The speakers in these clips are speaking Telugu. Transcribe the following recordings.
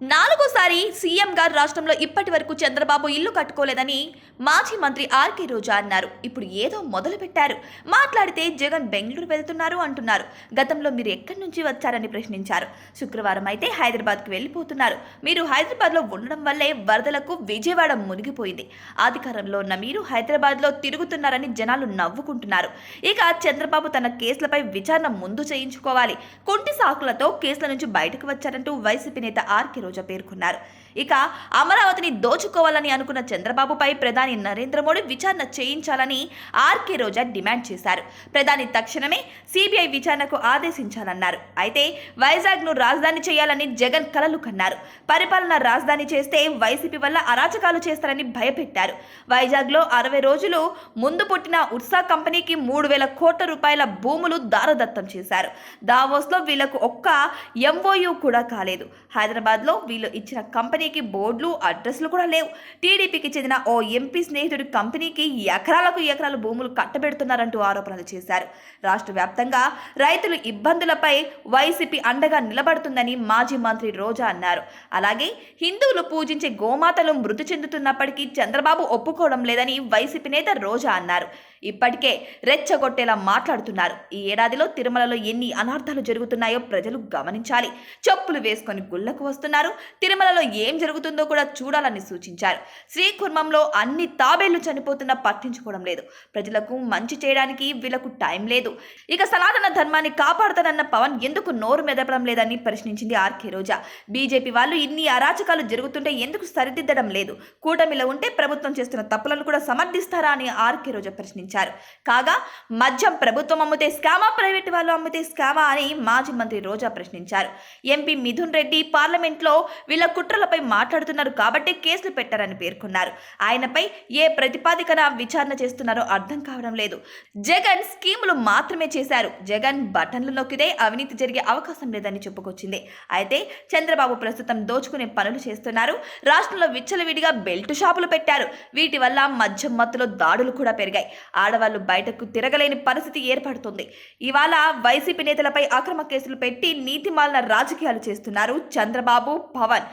నాలుగోసారి సీఎంగా రాష్ట్రంలో ఇప్పటి వరకు చంద్రబాబు ఇల్లు కట్టుకోలేదని మాజీ మంత్రి ఆర్కే రోజా అన్నారు. ఇప్పుడు ఏదో మొదలు పెట్టారు మాట్లాడితే జగన్ బెంగళూరు వెళ్తున్నారు అంటున్నారు. గతంలో మీరు ఎక్కడి నుంచి వచ్చారని ప్రశ్నించారు. శుక్రవారం అయితే హైదరాబాద్కి వెళ్ళిపోతున్నారు. మీరు హైదరాబాద్లో ఉండడం వల్లే వరదలకు విజయవాడ మునిగిపోయింది. అధికారంలో ఉన్న మీరు హైదరాబాద్లో తిరుగుతున్నారని జనాలు నవ్వుకుంటున్నారు. ఇక చంద్రబాబు తన కేసులపై విచారణ ముందు చేయించుకోవాలి. కుంటి సాకులతో కేసుల నుంచి బయటకు వచ్చారంటూ వైసీపీ నేత ఆర్కే రోజా పేర్కొన్నారు ఇక అమరావతిని దోచుకోవాలని అనుకున్న చంద్రబాబుపై ప్రధాని నరేంద్ర మోడీ విచారణ చేయించాలని ఆర్కే రోజా డిమాండ్ చేశారు. ప్రధాని తక్షణమే సిబిఐ విచారణకు ఆదేశించాలన్నారు. అయితే వైజాగ్ను రాజధాని చేయాలని జగన్ కలలు కన్నారు. పరిపాలన రాజధాని చేస్తే వైసీపీ వల్ల అరాచకాలు చేస్తారని భయపెట్టారు. వైజాగ్లో అరవై రోజులు ముందు పుట్టిన ఉత్సా కంపెనీకి మూడు వేల కోట్ల రూపాయల భూములు దారదత్తం చేశారు. దావోస్లో వీళ్ళకు ఒక్క ఎంఓయూ కూడా కాలేదు. హైదరాబాద్లో వీళ్ళు ఇచ్చిన కంపెనీ కంపెనీకి బోర్డులు అడ్రస్లు కూడా లేవు. టీడీపీకి చెందిన ఓ ఎంపీ స్నేహితుడి కంపెనీకి ఎకరాలకు ఎకరాలు భూములు కట్టబెడుతున్నారంటూ ఆరోపణలు చేశారు. రాష్ట్ర వ్యాప్తంగా రైతులు ఇబ్బందులపై వైసీపీ అండగా నిలబడుతుందని మాజీ మంత్రి రోజా అన్నారు. అలాగే హిందువులు పూజించే గోమాతలు మృతి చెందుతున్నప్పటికీ చంద్రబాబు ఒప్పుకోవడం లేదని వైసీపీ నేత రోజా అన్నారు. ఇప్పటికే రెచ్చగొట్టేలా మాట్లాడుతున్నారు. ఈ ఏడాదిలో తిరుమలలో ఎన్ని అనార్థాలు జరుగుతున్నాయో ప్రజలు గమనించాలి. చెప్పులు వేసుకొని గుళ్ళకు వస్తున్నారు. తిరుమలలో ఏం జరుగుతుందో కూడా చూడాలని సూచించారు. శ్రీకుర్మంలో అన్ని తాబేళ్ళు చనిపోతున్నా పట్టించుకోవడం లేదు. ప్రజలకు మంచి చేయడానికి వీళ్ళకు టైం లేదు. ఇక సనాతన ధర్మాన్ని కాపాడుతానన్న పవన్ ఎందుకు నోరు మెదపడం లేదని ప్రశ్నించింది ఆర్కే రోజా. బీజేపీ వాళ్ళు ఇన్ని అరాచకాలు జరుగుతుంటే ఎందుకు సరిదిద్దడం లేదు? కూటమిలో ఉంటే ప్రభుత్వం చేస్తున్న తప్పులను కూడా సమర్థిస్తారా అని ఆర్కే రోజా ప్రశ్నించారు. కాగా మద్యం ప్రభుత్వం అమ్మితే స్కామా ప్రైవేట్ వాళ్ళు అమ్మితే స్కామా అని మాజీ మంత్రి రోజా ప్రశ్నించారు. ఎంపీ మిథున్ రెడ్డి పార్లమెంట్లో వీళ్ళ కుట్రలపై మాట్లాడుతున్నారు కాబట్టి కేసులు పెట్టారని పేర్కొన్నారు. ఆయనపై ఏ ప్రతిపాదికన విచారణ చేస్తున్నారో అర్థం కావడం లేదు. జగన్ స్కీములు మాత్రమే చేశారు. జగన్ బటన్లు నొక్కితే అవినీతి జరిగే అవకాశం లేదని చెప్పుకొచ్చింది. అయితే చంద్రబాబు ప్రస్తుతం దోచుకునే పనులు చేస్తున్నారు. రాష్ట్రంలో విచ్చలవిడిగా బెల్ట్ షాపులు పెట్టారు. వీటి వల్ల మద్యం మత్తులో దాడులు కూడా పెరిగాయి. ఆడవాళ్ళు బయటకు తిరగలేని పరిస్థితి ఏర్పడుతుంది. ఇవాళ వైసీపీ నేతలపై అక్రమ కేసులు పెట్టి నీతిమాలిన రాజకీయాలు చేస్తున్నారు చంద్రబాబు పవన్.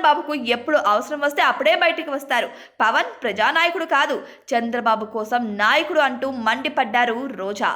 చంద్రబాబుకు ఎప్పుడు అవసరం వస్తే అప్పుడే బయటికి వస్తారు. పవన్ ప్రజానాయకుడు కాదు. చంద్రబాబు కోసం నాయకుడు అంటూ మండిపడ్డారు రోజా.